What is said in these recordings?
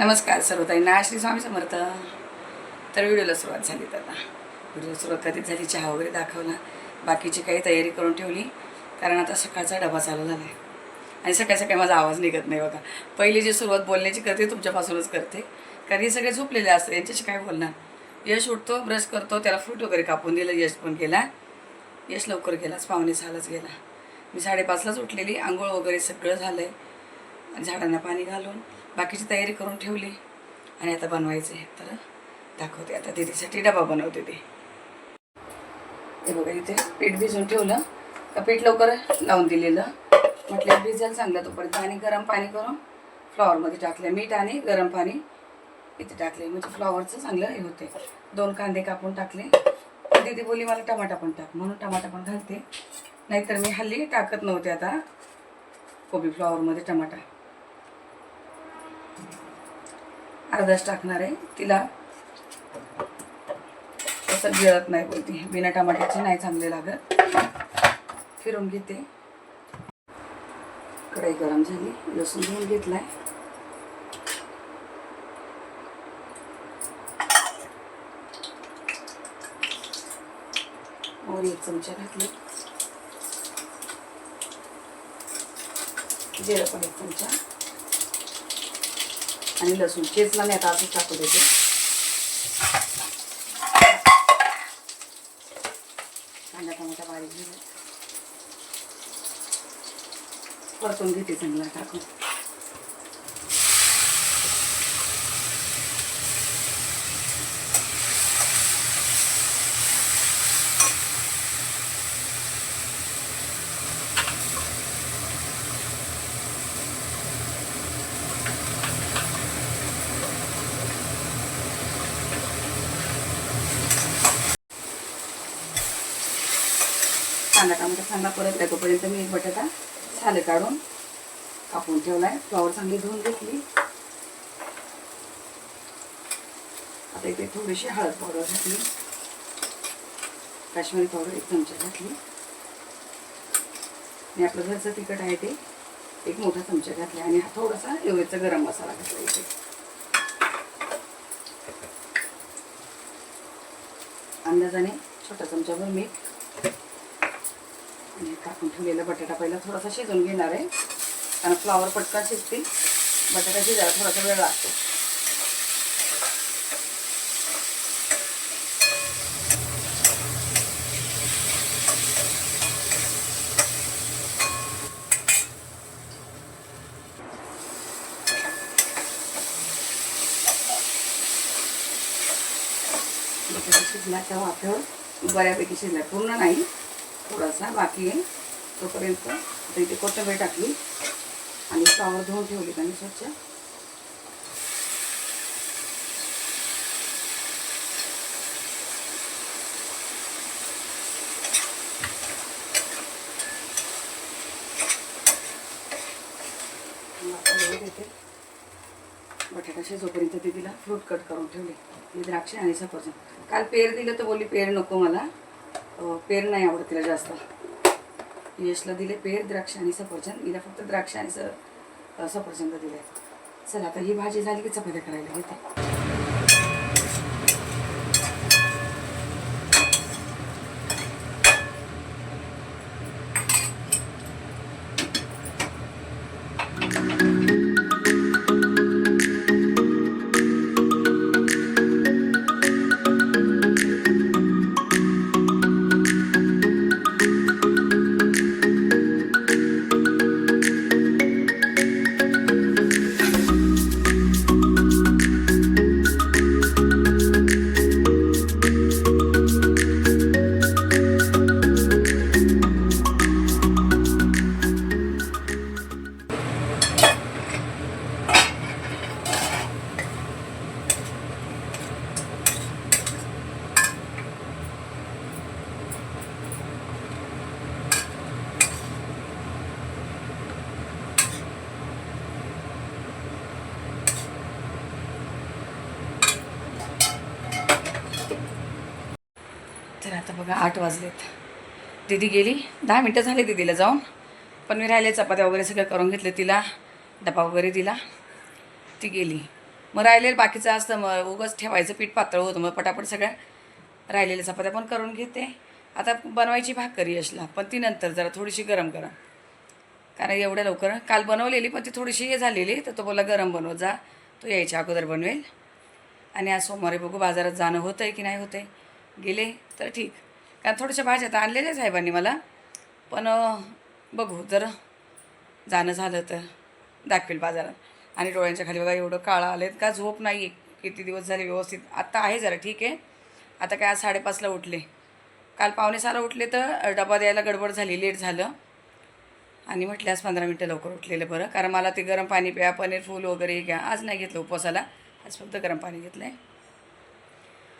नमस्कार सर्वताईंना. श्री स्वामी समर्थ. तर व्हिडिओला सुरुवात झाली तर आता. व्हिडिओला सुरुवात कधीच झाली चहा वगैरे दाखवला. बाकीची काही तयारी करून ठेवली. कारण आता सकाळचा डबा चालू झाला आहे आणि सकाळी सकाळी माझा आवाज निघत नाही बघा. पहिली जी सुरुवात बोलण्याची करते तुमच्यापासूनच करते. कारण हे सगळे झोपलेले असतात यांच्याशी काय बोलणार? यश उठतो ब्रश करतो त्याला फ्रूट वगैरे कापून दिलं यश पण केला यश लवकर गेलाच पाहुणे सहालाच गेला. मी साडेपाचलाच उठलेली आंघोळ वगैरे सगळं झालं आहे झाडांना पाणी घालून बाकीची तयारी करून ठेवली. आणि आता बनवायचं आहे तर दाखवते. आता दीदीसाठी डबा बनवते ते. हे बघा इथे पीठ भिजून ठेवलं. का पीठ लवकर लावून दिलेलं. म्हटलं भिजायला चांगलं तोपर्यंत. आणि गरम पाणी करून फ्लॉवरमध्ये टाकलं. मीठ आणि गरम पाणी इथे टाकले म्हणजे फ्लॉवरचं चांगलं हे होते दोन कांदे कापून टाकले. दीदी बोली मला टमाटा पण टाक. म्हणून टमाटा पण घालते. नाहीतर मी हल्ली टाकत नव्हते आता कोबी फ्लॉवरमध्ये टमाटा. अर्धाच टाकणार आहे. तिला तसं गिळत नाही बोलते. बिना टमाट्याची नाही चांगले लागत. फिरून घेते. कढई गरम झाली. लसूण घेऊन घेतलाय. और एक चमचा घातली. जिरं पण एक चमचा. आणि लसूण. चेचला नाही आता असंच टाकू देते कांदा टमाटा बारीक परतून घेते चांगला टाकून. कांदा टमाटा चांगला परत आहे तोपर्यंत मी एक बटाटा छाले काढून कापून ठेवला आहे फ्लॉवर चांगली धुवून घेतली. आता इथे थोडीशी हळद पावडर घातली. काश्मीरी पावडर एक चमचा घातली. आणि आपलं घरचं तिखट आहे ते एक मोठा चमचा घातला. आणि हा थोडासा एवढेचा गरम मसाला घातला इथे. अंदाजाने छोटा चमचाभर मीठ आणि कापून ठेवलेला बटाटा पहिला थोडासा शिजून घेणार आहे. कारण फ्लावर पटकन शिजतील. बटाटा शिजायला थोडासा वेळ लागतो. बटाटा शिजला त्या वाफ्यावर बऱ्यापैकी शिजला. पूर्ण नाही. थोडासा बाकी आहे. तोपर्यंत आता इथे कोथंबीर टाकली आणि फ्लावर धुवून ठेवली त्यांनी स्वच्छ. बटाटा शिजोपर्यंत ते तिला फ्रूट कट करून ठेवले. मी द्राक्षे आणि सफरचंद. काल पेर दिलं तर बोलली पेर नको मला. पेर नाही आवडत तिला जास्त. यशला दिले पेर द्राक्ष आणि सफरचंद. हिला फक्त द्राक्ष आणि स सफरचंद दिले. चला आता ही भाजी झाली की चपात्या करायला. घेते. आठ वाजलेत. दीदी गेली. दहा मिनटं झाली दीदीला जाऊन. पण मी राहिले चपात्या वगैरे सगळं करून घेतलं तिला. डबा वगैरे दिला. ती गेली. मग राहिलेलं बाकीचं असतं मग उगंच ठेवायचं पीठ पातळ होतं मग पटापट सगळ्या राहिलेल्या चपात्या पण करून घेते. आता बनवायची भाकरी यशला पण ती नंतर जरा थोडीशी गरम करा कारण एवढ्या लवकर काल बनवलेली पण ती थोडीशी हे झालेली तर तो बोला गरम बनवत जा. तो यायच्या अगोदर बनवेल. आणि आज सोमवारी बघू बाजारात जाणं होतं आहे की नाही होतं आहे गेले तर ठीक. कारण थोड्याशा भाज्या तर आणलेल्या साहेबांनी मला. पण बघू जर जाणं झालं तर दाखवेल बाजारात. आणि डोळ्यांच्या खाली बघा एवढं काळा आलेत का? झोप नाही किती दिवस झाले व्यवस्थित? आत्ता आहे जरा ठीक आहे. आता काय आज साडेपाचला उठले. काल पावणे सहाला उठले तर डबा द्यायला गडबड झाली लेट झालं. आणि म्हटल्यास पंधरा मिनटं लवकर उठलेलं बरं. कारण मला ते गरम पाणी प्या पनीर फूल वगैरे घ्या. आज नाही घेतलं उपवासाला. आज फक्त गरम पाणी घेतलं आहे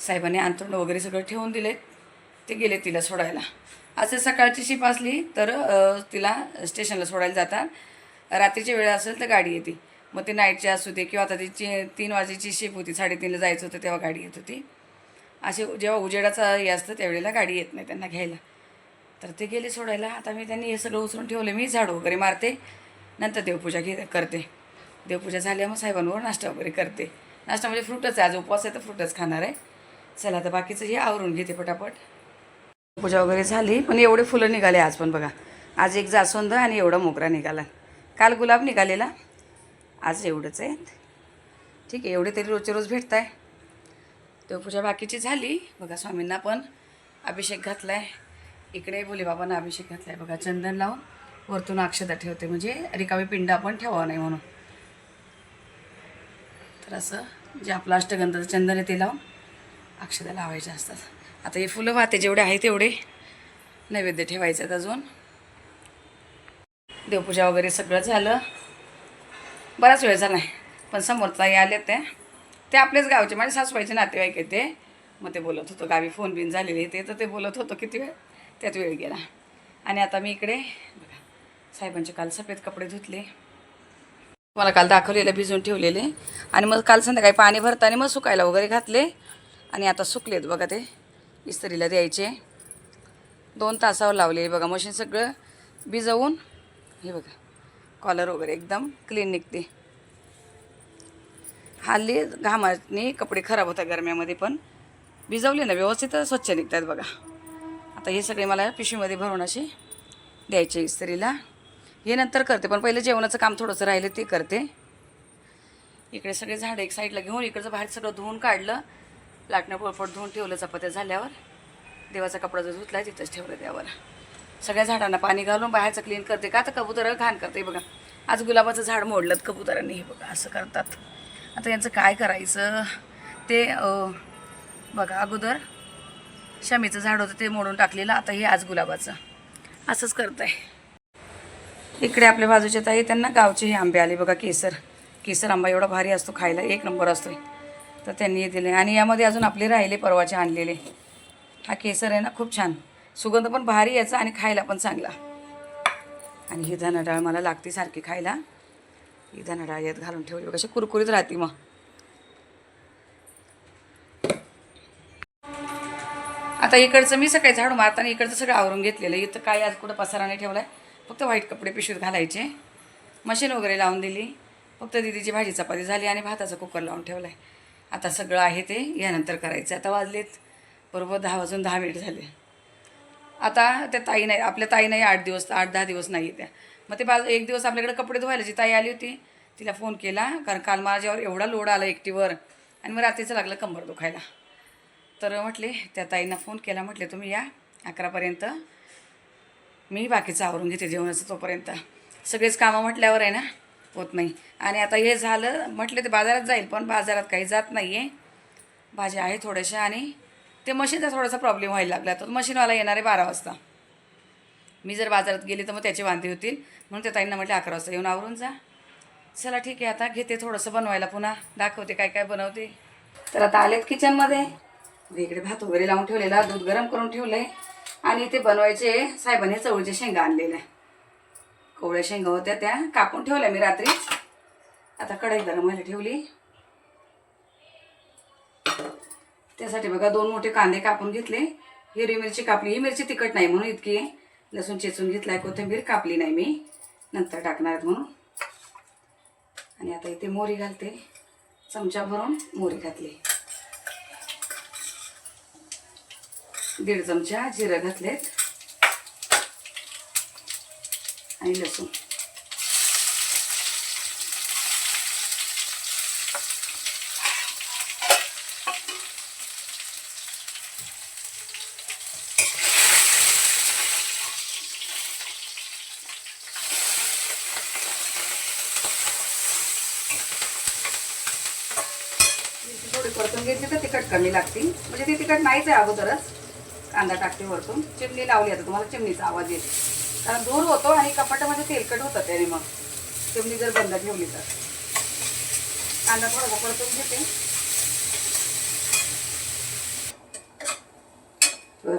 साहेबांनी अंथरुण वगैरे सगळं ठेवून दिले ते गेले तिला सोडायला. असं सकाळची शिप असली तर तिला स्टेशनला सोडायला जातात. रात्रीची वेळ असेल तर गाडी येते. मग ती नाईटची असू दे किंवा आता तिची तीन वाजेची शिप होती साडेतीनला जायचं होतं तेव्हा गाडी येत होती. असे जेव्हा उजेडाचा हे असतं त्यावेळेला गाडी येत नाही त्यांना घ्यायला. तर ते गेले सोडायला. आता मी त्यांनी हे सगळं उचलून ठेवलं. मी झाडू वगैरे मारते. नंतर देवपूजा घे करते. देवपूजा झाल्या मग साहेबांवर नाश्ता वगैरे करते. नाश्ता म्हणजे फ्रूटच आहे. आज उपवास आहे तर फ्रूटच खाणार आहे. चला आता बाकीचं हे आवरून घेते पटापट. पूजा वगैरे झाली पण एवढे फुलं निघाले आज पण बघा. आज एक जास्वंद आणि एवढा मोगरा निघाला. काल गुलाब निघालेला. आज एवढंच आहे. ठीक आहे एवढे तरी रोजचे रोज भेटत आहे देवपूजा बाकीची झाली. बघा स्वामींना पण अभिषेक घातला आहे इकडे भोलेबाबांना अभिषेक घातला आहे बघा चंदन लावून वरतून अक्षता ठेवते. म्हणजे रिकामी पिंड आपण ठेवावं नाही म्हणून. तर असं जे आपलं अष्टगंधाचं चंदन आहे ते लावून अक्षता लावायचे असतात. आता हे फुलं वाहते जेवढे आहे तेवढे नैवेद्य ठेवायचे आहेत अजून. देवपूजा वगैरे सगळं झालं. बराच वेळ झाला आहे पण समोर आले ते. ते आपलेच गावचे माझे सासूबाईचे नातेवाईक आहे ते. मग ते बोलत होतो गावी फोन बिन झालेले ते. तर ते बोलत होतो किती वेळ? त्यात वेळ गेला. आणि आता मी इकडे बघा साहेबांचे काल सफेद कपडे धुतले. मला काल दाखवलेले भिजून ठेवलेले. आणि मग काल संध्याकाळी पाणी भरताना मग सुकायला वगैरे घातले. आणि आता सुकलेत बघा ते. इस्त्रीला द्यायचे. दोन तासावर लावले बघा. मशीन सगळं भिजवून हे बघा. कॉलर वगैरे एकदम क्लीन निघते. हल्ली घामाने कपडे खराब होतात गरम्यामध्ये पण. भिजवले ना व्यवस्थित स्वच्छ निघतात बघा. आता हे सगळे मला पिशवीमध्ये भरून असे द्यायचे इस्त्रीला. हे नंतर करते पण पहिले जेवणाचं काम थोडंसं राहिलं ते करते. इकडे सगळे झाडं एक साईडला घेऊन इकडचं बाहेर सगळं धुवून काढलं. लाटणं पोळपट धुवून ठेवलं चपात्या झाल्यावर. देवाचा कपडा जो धुतला तिथंच ठेवलं त्यावर सगळ्या झाडांना पाणी घालून बाहेरचं क्लीन करते का? तर कबुतरं घाण करते बघा. आज गुलाबाचं झाड मोडलं कबुतरांनी हे बघा असं करतात. आता यांचं काय करायचं? ते बघा अगोदर शमीचं झाड होतं ते मोडून टाकलेलं आता हे आज गुलाबाचं. असंच करत आहे इकडे आपल्या बाजूच्या ताई त्यांना गावचे हे आंबे आले बघा केसर. केसर आंबा एवढा भारी असतो खायला एक नंबर असतो तर त्यांनी दिले. आणि यामध्ये अजून आपले राहिले परवाचे आणलेले. हा केसर आहे ना खूप छान. सुगंध पण भारी याचा आणि खायला पण चांगला. आणि ही धना डाळ मला लागते सारखी खायला. ही धना डाळ यात घालून ठेवली कशी कुरकुरीत राहते मग. आता इकडचं मी सकाळी झाडू मारताना इकडचं सगळं आवरून घेतलेलं. इथं काय आज कुठं पसारा नाही ठेवला आहे फक्त व्हाईट कपडे पिशवीत घालायचे. मशीन वगैरे लावून दिली. फक्त दिदीची भाजी चपाती झाली आणि भाताचा कुकर लावून ठेवला आहे आता सगळं आहे ते यानंतर करायचं. आता वाजलेत बरोबर दहा वाजून दहा मिनिट झाले. आता त्या ताई नाही आपल्या ताई नाही आठ दिवस आठ दहा दिवस नाही त्या मग ते बाजू एक दिवस आपल्याकडे कपडे धुवायला जी ताई आली होती तिला फोन केला कारण काल माझ्यावर एवढा लोड आला एकटीवर आणि मग रात्रीचं लागलं कंबर दुखायला. तर म्हटले त्या ताईंना फोन केला म्हटले तुम्ही या अकरापर्यंत. मी बाकीचं आवरून घेते जेवणाचं तोपर्यंत. सगळेच कामं म्हटल्यावर आहे ना होत नाही. आणि आता हे झालं म्हटले ते बाजारात जाईल पण बाजारात काही जात नाही आहे भाज्या आहे थोड्याशा आणि ते मशीनचा थोडासा प्रॉब्लेम व्हायला लागला. तर मशीनवाला येणार आहे बारा वाजता. मी जर बाजारात गेली तर मग त्याचे वांदे होतील. म्हणून त्या ताईंना म्हटलं अकरा वाजता येऊन आवरून जा. चला ठीक आहे आता घेते थोडंसं बनवायला पुन्हा. दाखवते काय काय बनवते. तर आता आलेत किचनमध्ये. इकडे भात वगैरे लावून ठेवलेला दूध गरम करून ठेवलं आहे आणि ते बनवायचे साहेबांनी चवळीचे शेंगा आणलेल्या कोवळ्या शेंगा होत्या त्या कापून ठेवल्या मी रात्रीच. आता कढई गरम व्हायला ठेवली. त्यासाठी बघा दोन मोठे कांदे कापून घेतले. हिरवी मिरची कापली. ही मिरची तिखट नाही म्हणून इतकी. लसूण चेचून घेतलाय कोथिंबीर कापली नाही मी. नंतर टाकणार म्हणून. आणि आता इथे मोरी घालते. चमचा भरून मोरी घातली. दीड चमचा जिरं घातलेत. आणि लसूण. थोडी परतून घेतली तर तिखट कमी लागते म्हणजे ती तिखट नाहीच आहे अगोदरच. कांदा टाकते वरतून. चिमणी लावली आता तुम्हाला चिमणीचा आवाज येतो कारण धूर होतो आणि कपाटामध्ये तेलकट होतं त्याने मग चिमणी जर बंद ठेवली तर. कांदा थोडासा परतून घेते.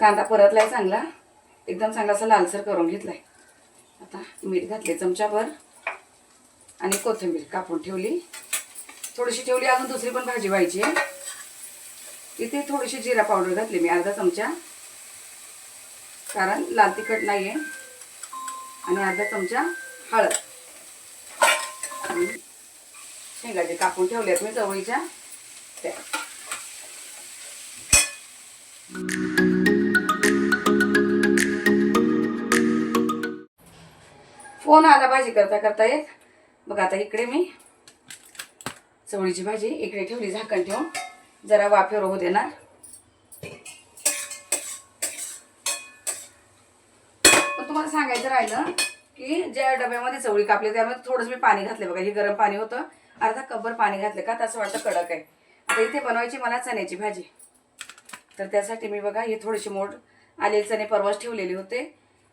कांदा परतलाय चांगला. एकदम चांगला असा लालसर करून घेतलाय. आता मीठ घातले चमचाभर आणि कोथिंबीर कापून ठेवली. थोडीशी ठेवली अजून दुसरी पण भाजी व्हायची आहे. इथे थोडीशी जिरा पावडर घातली मी अर्धा चमचा. कारण लाल तिखट नाही आहे आणि अर्धा चमचा हळद. शेंगाचे कापून ठेवल्यात मी चवळीच्या त्या. फोन आला भाजी करता करता एक. बघा आता इकडे मी चवळीची भाजी इकडे ठेवली झाकण ठेवून. जरा वाफेवर होऊ देणार पण तुम्हाला सांगायचं राहिलं की ज्या डब्यामध्ये चवळी कापली त्यामध्ये थोडंसं मी पाणी घातले बघा हे गरम पाणी होतं. अर्धा कबर पाणी घातलं का? तसं वाटतं कडक आहे. आता इथे बनवायची मला चण्याची भाजी. तर त्यासाठी मी बघा हे थोडेसे मोड आलेले चणे परवाच ठेवलेले होते.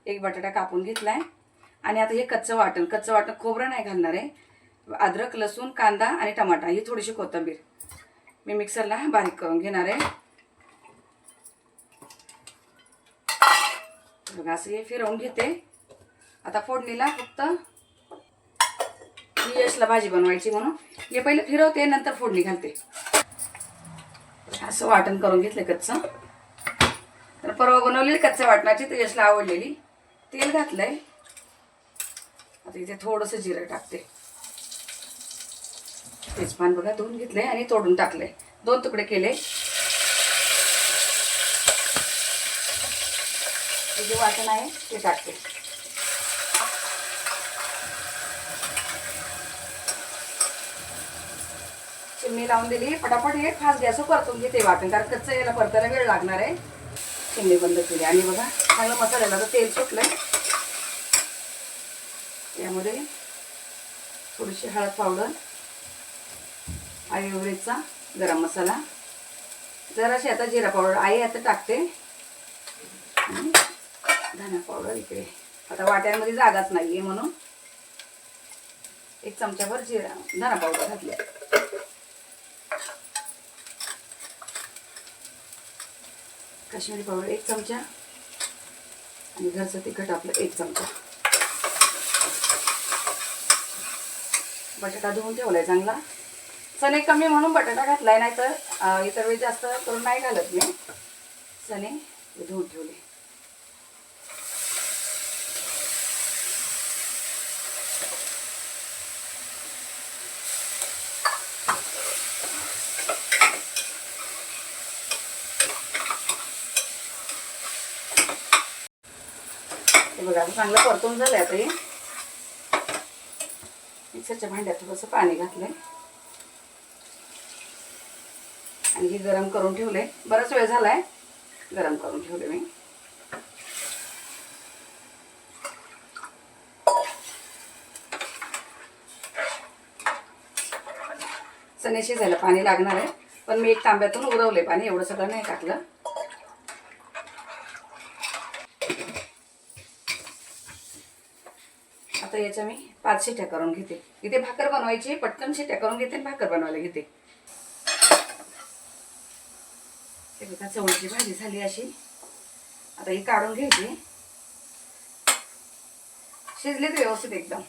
एक बटाटा कापून घेतलाय. आणि आता हे कच्चं वाटण कच्चं वाटण खोबरं नाही घालणार आहे. अद्रक लसूण कांदा आणि टमाटा ही थोडीशी कोथिंबीर. मी मिक्सरला बारीक करून घेणार आहे. बघा असं हे फिरवून घेते. आता फोडणीला फक्त यशला भाजी बनवायची म्हणून. मी पहिले फिरवते नंतर फोडणी घालते. असं वाटण करून घेतलं कच्चं. तर परवा बनवलेली कच्च्या वाटणाची तर यशला आवडलेली. तेल घातलंय. आता इथे थोडंसं जिरं टाकते. तेजपान बघा धुवून घेतलंय आणि तोडून टाकलंय. दोन तुकडे केले. जे वाटण आहे ते टाकते. चिमणी लावून दिली. फटाफट हे फास्ट गॅस परतून घेते वाटण कारण कच्चं याला परतायला वेळ लागणार आहे. चिमणी बंद केली. आणि बघा चांगलं मसाल्याला तर तेल सुटलंय. यामध्ये थोडीशी हळद पावडर आयुर्वेदचा गरम मसाला. जराशी आता जिरा पावडर. आई आता टाकते. धना पावडर इकडे. आता वाट्यांमध्ये जागाच नाही आहे म्हणून. एक चमच्याभर जिरा धना पावडर घातल्या काश्मीरी पावडर एक चमचा. आणि घरचं तिखट आपलं एक चमचा. बटाटा धुवून ठेवलाय चांगला. चणे कमी म्हणून बटाटा घातलाय नाही तर इतर वेळी जास्त करून नाही घालत मी. चणे धुवून ठेवले. हे बघा आता चांगलं परतून झालं आता हे. मिक्सरच्या भांड्यात थोडंसं पाणी घातलंय. आणि हे गरम करून ठेवलंय. बराच वेळ झालाय. गरम करून ठेवले मी. चणे शिजायला पाणी लागणार आहे. पण मी एक तांब्यातून उरवले पाणी एवढं सगळं नाही टाकलं. आता याच्या मी पाच शिट्या करून घेते. इथे भाकर बनवायची पटकन शिट्या करून घेते आणि भाकर बनवायला घेते. ते बघा चवळीची भाजी झाली अशी. आता ही काढून घ्यायची. शिजलीत व्यवस्थित एकदम.